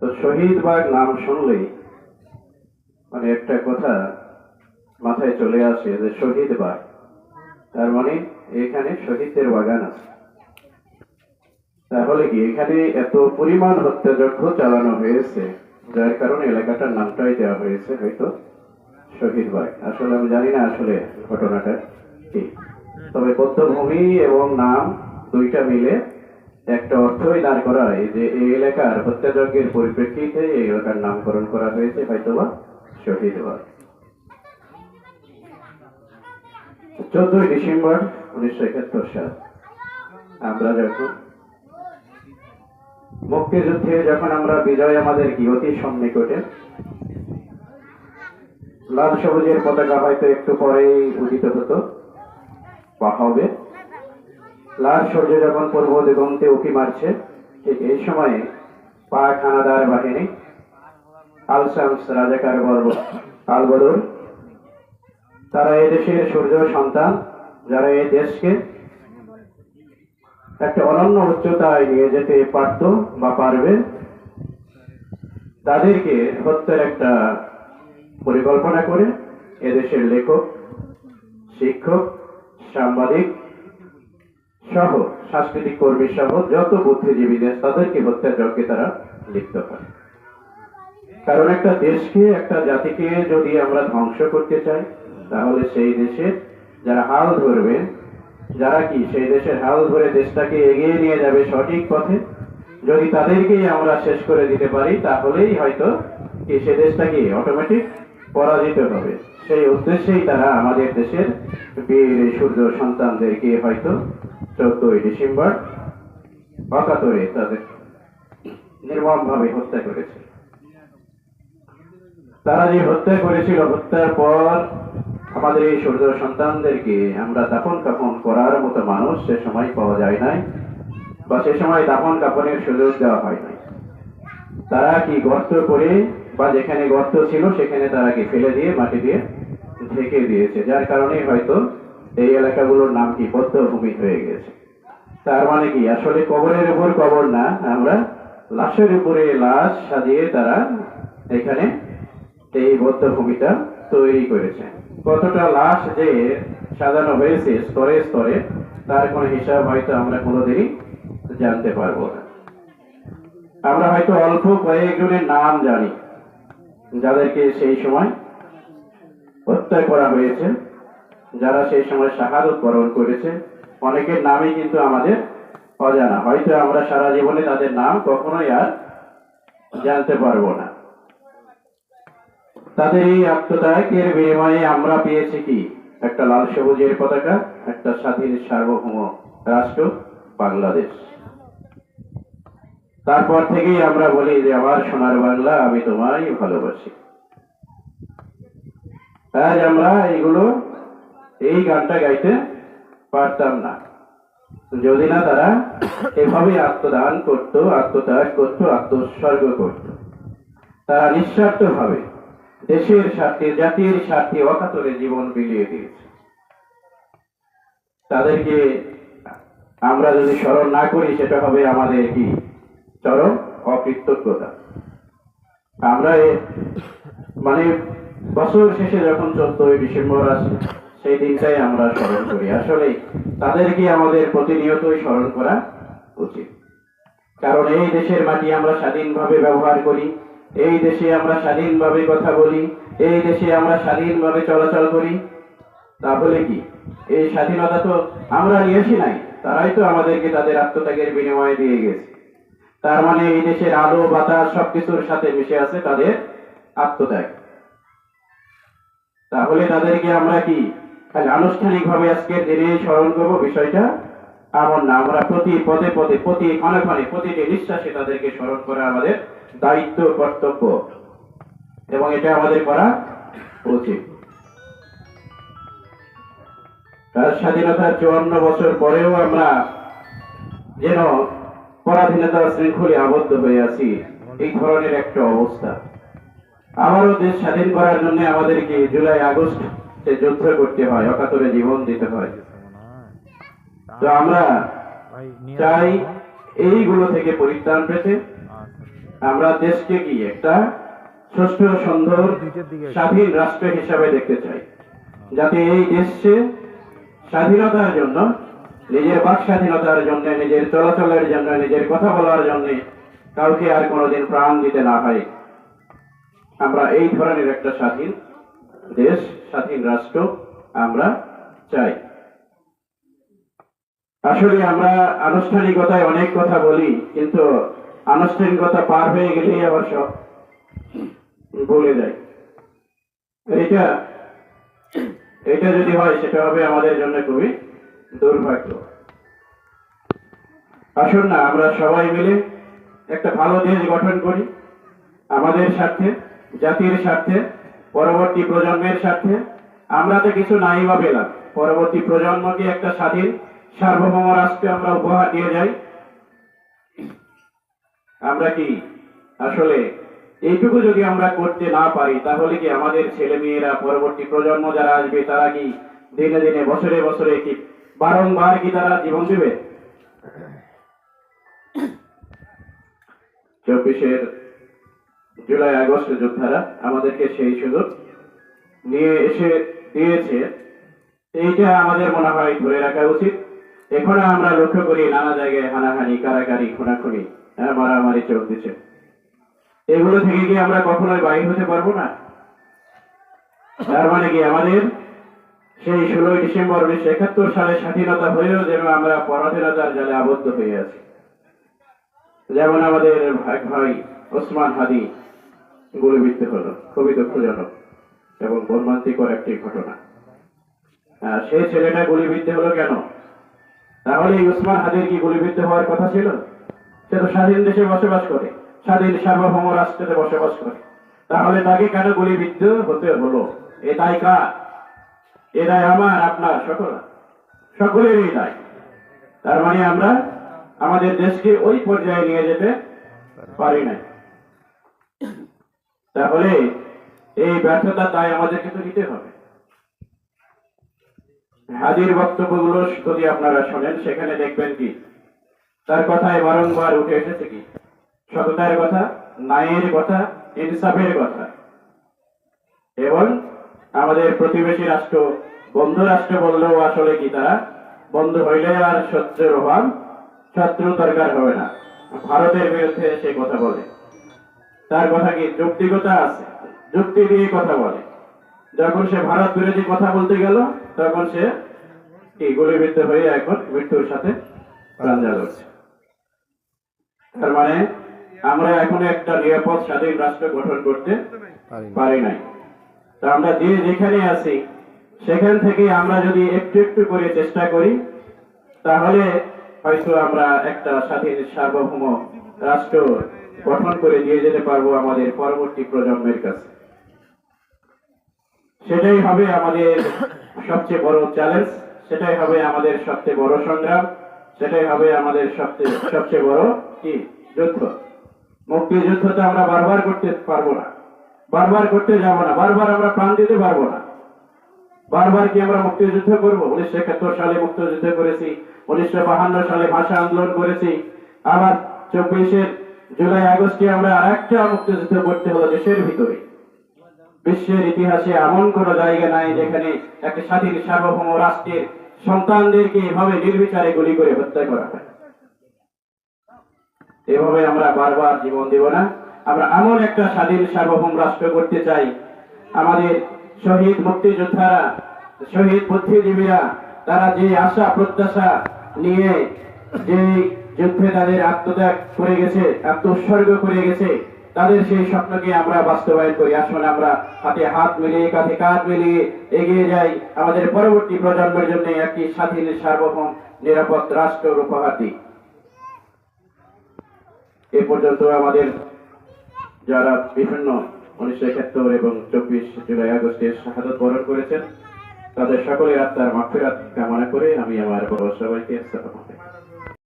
তো শহীদ বাগ নাম শুনলেই মানে একটা কথা মাথায় চলে আসে যে শহীদ বাগ। তার মানে এখানে শহীদদের বাগান আছে। তাহলে কি এখানে এত পরিমাণ হত্যাযজ্ঞ চালানো হয়েছে, যার কারণে এলাকাটার নামটাই দেওয়া হয়েছে হয়তো শহীদ বাগ। আসলে আমি জানি না আসলে ঘটনাটা কি। তবে পদ্মভূমি এবং নাম দুইটা মিলে একটা অর্থই দাঁড় করায় যে এই এলাকার হত্যাযজ্ঞের পরিপ্রেক্ষিতে এই এলাকার নামকরণ করা হয়েছে, হয়তোবা শহীদ বাগ চোদ্দই ডিসেম্বর উনিশশো একাত্তর সাল। আমরা যখন মুক্তিযুদ্ধে যখন আমরা বিজয় আমাদের কি অতি সন্নিকটে, লাল সবুজের পতাকা হয়তো একটু পরেই উদিত হতো, বা হবে। লাল সূর্য যখন পূর্ব দিগন্তে উঁকি মারছে, ঠিক এই সময়ে পাক হানাদার বাহিনী আলসামস রাজাকার বর্ব আলবদর তারা এই দেশের সূর্য সন্তান, যারা এই দেশকে একটা অনন্য উচ্চতায় নিয়ে যেতে পারত বা পারবে, তাদেরকে হত্যার একটা পরিকল্পনা করে এদেশের লেখক, শিক্ষক, সাংবাদিক সহ, সাংস্কৃতিক কর্মী সহ যত বুদ্ধিজীবীদের তাদেরকে হত্যাযজ্ঞে তারা লিপ্ত হয়। কারণ একটা দেশকে, একটা জাতিকে যদি আমরা ধ্বংস করতে চাই, তাহলে সেই দেশে যারা হাল ধরবে, যারা কি, সেই দেশের হাল ধরে দেশটাকে এগিয়ে নিয়ে যাবে সঠিক পথে? যদি তাদেরকেই আমরা শেষ করে দিতে পারি, তাহলেই হয়তো কি সে দেশটাকে অটোমেটিক পরাজিত হবে। সেই উদ্দেশ্যেই তারা আমাদের দেশের বীর সূর্য সন্তানদেরকে হয়তো চোদ্দই ডিসেম্বর অকাতরে তাদের নির্মমভাবে হত্যা করেছে। তারা যে হত্যা করেছিল, হত্যার পর আমাদের এই সূর্য সন্তানদেরকে আমরা দাফন কাফন করার মতো মানুষ সে সময় পাওয়া যায় নাই বা সে সময় দাফন কাফনের সুযোগ দেওয়া হয় নাই। তারা কি গর্ত করে বা যেখানে গর্ত ছিল, সেখানে তারা কি ফেলে দিয়ে, মাটি দিয়ে ঢেকে দিয়েছে, যার কারণে হয়তো এই এলাকাগুলোর নাম কি পদ্মভূমি হয়ে গেছে? তার মানে কি, আসলে কবরের উপর কবর না, আমরা লাশের উপরে লাশ সাজিয়ে তারা এখানে এই বদ্ধভূমিটা তৈরি করেছে। কতটা লাশ যে সাজানো হয়েছে স্তরে স্তরে, তার কোনো হিসাব হয়তো আমরা কোনোদিনই জানতে পারব না। আমরা হয়তো অল্প কয়েকজনের নাম জানি, যাদেরকে সেই সময় হত্যা করা হয়েছে। যারা সেই সময় শাহাদত বরণ করেছে, অনেকের নামই কিন্তু আমাদের অজানা। হয়তো আমরা সারা জীবনে তাদের নাম কখনোই আর জানতে পারব না। তাদের এই আত্মত্যাগের বিনিময়ে আমরা পেয়েছি কি? একটা লাল সবুজের পতাকা, একটা স্বাধীন সার্বভৌম রাষ্ট্র, বাংলাদেশ। তারপর থেকেই আমরা বলি যে, আমার সোনার বাংলা আমি তোমায় ভালোবাসি। আজ আমরা এইগুলো এই গানটা গাইতে পারতাম না। যদি না তারা এভাবে আত্মদান করত, আত্মত্যাগ করত, আত্মোৎসর্গ করত। তারা নিঃস্বার্থ ভাবে দেশের স্বার্থে, জাতির স্বার্থে অকাতরে জীবন বিলিয়ে দিয়েছে। তাদেরকে আমরা যদি স্মরণ না করি, সেটা হবে আমাদের কি? চরম অকৃতজ্ঞতা। আমরা মানে বছর শেষে যখন চোদ্দই ডিসেম্বর আসে সেই দিনটাই আমরা স্মরণ করি। আসলে তাদেরকে আমাদের প্রতিনিয়তই স্মরণ করা উচিত। কারণ এই দেশের মাটি আমরা স্বাধীনভাবে ব্যবহার করি, এই দেশে আমরা স্বাধীনভাবে কথা বলি, এই দেশে আমরা স্বাধীনভাবে চলাচল করি। তাহলে কি? এই স্বাধীনতা তো আমরা নিয়ে আসি নাই, তারাই তো আমাদেরকে তাদের আত্মত্যাগের বিনিময়ে দিয়ে গেছে। তার মানে এই দেশের আলো, বাতাস সবকিছুর সাথে মিশে আছে তাদের আত্মত্যাগ। তাহলে তাদেরকে আমরা কি খালি আনুষ্ঠানিক ভাবে আজকের দিনে স্মরণ করব বিষয়টা। এমন না আমরা প্রতি পদে পদে, প্রতি ক্ষণে ক্ষণে, প্রতিটি নিঃশ্বাসে তাদেরকে স্মরণ করা আমাদের দায়িত্ব, কর্তব্য। এবং এটা আমাদের করা উচিত। তার স্বাধীনতার চুয়ান্ন বছর পরেও আমরা যেন পরাধীনতার শৃঙ্খলে আবদ্ধ হয়ে আছি, এই ধরনের একটা অবস্থা। আমারও দেশ স্বাধীন করার জন্য আমাদেরকে জুলাই আগস্ট সে যুদ্ধ করতে হয় অকাতরে জীবন দিতে হয়। তো আমরা চাই এইগুলো থেকে পরিত্রাণ পেতে। আমরা দেশকে কি একটা সুষ্ঠু সুন্দর স্বাধীন রাষ্ট্র হিসাবে দেখতে চাই। যাতে এই দেশে স্বাধীনতার জন্য নিজের বাক স্বাধীনতার জন্য নিজের চলাচলের জন্য নিজের কথা বলার জন্য কাউকে আর কোনোদিন প্রাণ দিতে না হয়। আমরা এই ধরনের একটা স্বাধীন দেশ, স্বাধীন রাষ্ট্র আমরা চাই। আসলে আমরা আনুষ্ঠানিকতায় অনেক কথা বলি, কিন্তু আনুষ্ঠানিকতা পার হয়ে গেলেই আবার সব ভুলে যাই এটা এটা যদি হয়, সেটা হবে আমাদের জন্য খুবই দুর্ভাগ্য। আসুন না, আমরা সবাই মিলে একটা ভালো দেশ গঠন করি, আমাদের স্বার্থে, জাতির স্বার্থে পরবর্তী প্রজন্মের স্বার্থে আমরা তো কিছু নাই বা পেলাম। পরবর্তী প্রজন্মকে একটা স্বাধীন সার্বভৌম রাষ্ট্রকে আমরা উপহার দিয়ে যাই। আমরা কি? আসলে এইটুকু যদি আমরা করতে না পারি, তাহলে কি আমাদের ছেলে মেয়েরা পরবর্তী প্রজন্ম যারা আসবে, তারা কি দিনে দিনে, বছরে বছরে কি বারংবার কি তারা জীবন দেবে? চব্বিশের জুলাই আগস্ট যোদ্ধারা আমাদেরকে সেই সুযোগ নিয়ে এসে দিয়েছে। এইটা আমাদের মনে হয় ধরে রাখা উচিত। এখনও আমরা লক্ষ্য করি নানা জায়গায় হানাহানি কারাকারি খুনাখুনি হ্যাঁ, মারামারি চলতেছে। এগুলো থেকে কি আমরা কখনোই বাইর হতে পারব না? তার মানে কি আমাদের সেই ষোলোই ডিসেম্বর উনিশশো একাত্তর সালে স্বাধীনতা হয়েও যেন আমরা পরাধীনতার জালে আবদ্ধ হয়ে আছি। যেমন আমাদের ভাই ভাই ওসমান হাদি গুলিবিদ্ধ হলো, খুবই দুঃখজনক এবং মর্মান্তিকর একটি ঘটনা। সেই ছেলেটা গুলিবিদ্ধ হলো কেন? তাহলে উসমান হাদির কি গুলিবিদ্ধ হওয়ার কথা ছিল? সে তো স্বাধীন দেশে বসবাস করে, স্বাধীন সার্বভৌম রাষ্ট্রে বসবাস করে। তাহলে তাকে কেন গুলিবিদ্ধ হতে হলো? এ দায় কার? এ দায় আমার, আপনার সকল সকলেরই দায়। তার মানে আমরা আমাদের দেশকে ওই পর্যায়ে নিয়ে যেতে পারি নাই। তাহলে এই ব্যর্থতা দায় আমাদেরকে তো নিতে হবে। হাজির বক্তব্যগুলো যদি আপনারা শোনেন, সেখানে দেখবেন কি, তার কথায় বারংবার উঠে এসেছে কি, সততার কথা, ন্যায়ের কথা, ইনসাফের কথা। এবং আমাদের প্রতিবেশী রাষ্ট্র, বন্ধু রাষ্ট্র বললেও আসলে কি তারা, বন্ধু হইলে আর শত্রুর অভাব শত্রু দরকার হবে না। ভারতের বিরুদ্ধে সে কথা বলে। তার কথা কি যৌক্তিকতা আছে? যুক্তি দিয়ে কথা বলে। যখন সে ভারত বিরোধী কথা বলতে গেল, তখন সে গুলিবিদ্ধ হয়ে এখন মৃত্যুর সাথে তার মানে আমরা এখন একটা নিরাপদ, স্বাধীন রাষ্ট্র গঠন করতে পারি নাই। তো আমরা যে যেখানে আছি, সেখান থেকে আমরা যদি একটু একটু করে চেষ্টা করি, তাহলে হয়তো আমরা একটা স্বাধীন সার্বভৌম রাষ্ট্র গঠন করে দিয়ে যেতে পারব আমাদের পরবর্তী প্রজন্মের কাছে। সেটাই হবে আমাদের সবচেয়ে বড় চ্যালেঞ্জ সেটাই হবে আমাদের সবচেয়ে বড় সংগ্রাম, সেটাই হবে আমাদের সবচেয়ে সবচেয়ে বড় কি? যুদ্ধ। মুক্তিযুদ্ধ তো আমরা বারবার করতে পারব না। বারবার করতে যাব না। বারবার আমরা প্রাণ দিতে পারব না। বারবার কি আমরা মুক্তিযুদ্ধ করব? উনিশশো একাত্তর সালে মুক্তিযুদ্ধ করেছি, উনিশশো বাহান্ন সালে ভাষা আন্দোলন করেছি, আবার চব্বিশে জুলাই আগস্টে আমরা আরেকটা মুক্তিযুদ্ধ করতে হলো দেশের ভিতরে। বিশ্বের ইতিহাসে এমন কোন জায়গা নাই যেখানে একটা স্বাধীন সার্বভৌম রাষ্ট্রের সন্তানদেরকে এভাবে নির্বিচারে গুলি করে হত্যা করা হয়। এভাবে আমরা বারবার জীবন দেব না। আমরা এমন একটা স্বাধীন সার্বভৌম রাষ্ট্র করতে চাই। আমাদের শহীদ মুক্তিযোদ্ধারা, শহীদ বুদ্ধিজীবীরা, তারা যে আশা, প্রত্যাশা নিয়ে যে যুদ্ধে তাদের আত্মত্যাগ করে গেছে, আত্মোৎসর্গ করে গেছে, তাদের সেই স্বপ্নকে আমরা বাস্তবায়ন করি। আসলে আমরা হাতে হাত মিলিয়ে কাঁধে কাঁধ মিলিয়ে এগিয়ে যাই আমাদের পরবর্তী প্রজন্মের জন্য একটি স্বাধীন, সার্বভৌম, নিরাপদ রাষ্ট্র উপহার দিই। এ পর্যন্ত আমাদের যারা বিভিন্ন উনিশশো একাত্তর এবং চব্বিশ জুলাই আগস্টে শাহাদত বরণ করেছেন, তাদের সকলের আত্মার মাফিরাত কামনা করে আমি আমার বড় সবাইকে আসসালামু